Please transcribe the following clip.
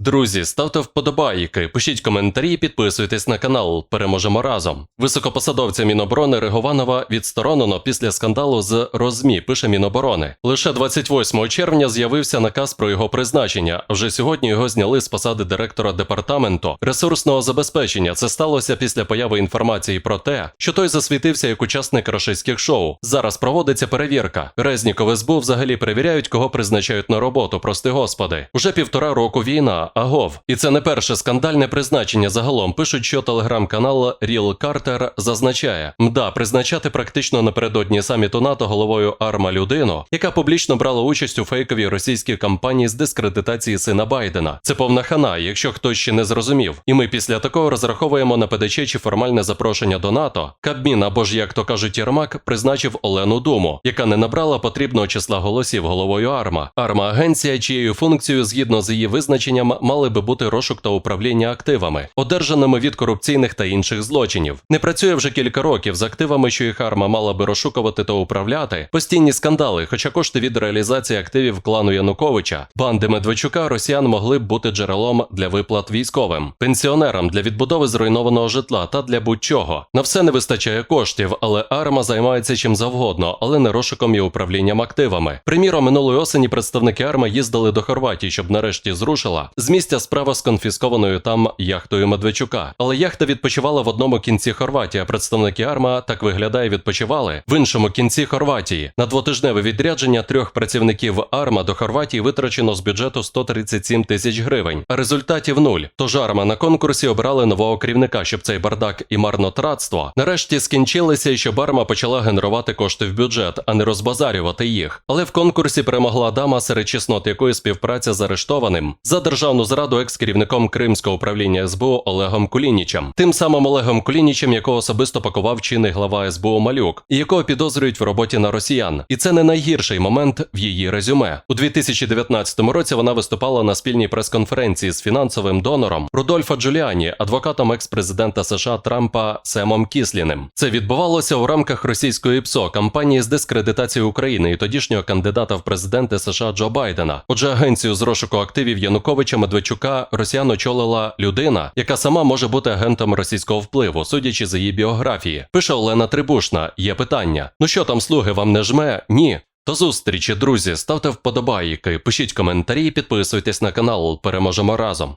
Друзі, ставте вподобайки, пишіть коментарі, підписуйтесь на канал. Переможемо разом. Високопосадовця Міноборони Ригованова відсторонено після скандалу з Розмі, пише Міноборони. Лише 28 червня з'явився наказ про його призначення. Вже сьогодні його зняли з посади директора департаменту ресурсного забезпечення. Це сталося після появи інформації про те, що той засвітився як учасник рашистських шоу. Зараз проводиться перевірка. Резніков СБУ взагалі перевіряють, кого призначають на роботу. Прости господи. Уже півтора року війна. Агов. І це не перше скандальне призначення загалом. Пишуть, що телеграм-канал Ріл Картер зазначає: мда, призначати практично напередодні саміту НАТО головою Арма людину, яка публічно брала участь у фейковій російській кампанії з дискредитації сина Байдена. Це повна хана, якщо хтось ще не зрозумів. І ми після такого розраховуємо на ПДЧ чи формальне запрошення до НАТО. Кабмін або ж, як то кажуть, Єрмак призначив Олену Думу, яка не набрала потрібного числа голосів головою Арма. Арма агенція, чиєю функцією, згідно з її визначенням, мали би бути розшук та управління активами, одержаними від корупційних та інших злочинів. Не працює вже кілька років з активами, що їх арма мала би розшукувати та управляти. Постійні скандали, хоча кошти від реалізації активів клану Януковича, банди Медведчука, росіян могли б бути джерелом для виплат військовим, пенсіонерам для відбудови зруйнованого житла та для будь-чого. На все не вистачає коштів, але арма займається чим завгодно, але не розшуком і управлінням активами. Приміром, минулої осені представники арма їздили до Хорватії, щоб нарешті зрушила місця справа з конфіскованою там яхтою Медведчука. Але яхта відпочивала в одному кінці Хорватії. а Представники арма так виглядає, відпочивали в іншому кінці Хорватії. На двотижневе відрядження трьох працівників арма до Хорватії витрачено з бюджету 137 тисяч гривень, а результатів нуль. Тож арма на конкурсі обрали нового керівника, щоб цей бардак і марнотратство нарешті скінчилися, і щоб арма почала генерувати кошти в бюджет, а не розбазарювати їх. Але в конкурсі перемогла дама, серед чеснот якої співпраця з арештованим за державну зраду екс-керівником Кримського управління СБУ Олегом Кулінічем, тим самим Олегом Кулінічем, якого особисто пакував чинний глава СБУ Малюк, і якого підозрюють в роботі на росіян. І це не найгірший момент в її резюме. У 2019 році вона виступала на спільній прес-конференції з фінансовим донором Рудольфа Джуліані, адвокатом екс-президента США Трампа Семом Кісліним. Це відбувалося у рамках російської ПСО кампанії з дискредитації України і тодішнього кандидата в президенти США Джо Байдена. Отже, агенцію з розшуку активів Януковича Медведчука росіян очолила людина, яка сама може бути агентом російського впливу, судячи за її біографії. Пише Олена Трибушна. Є питання: ну що там, слуги, вам не жме? Ні. До зустрічі, друзі. Ставте вподобайки, пишіть коментарі, підписуйтесь на канал. Переможемо разом.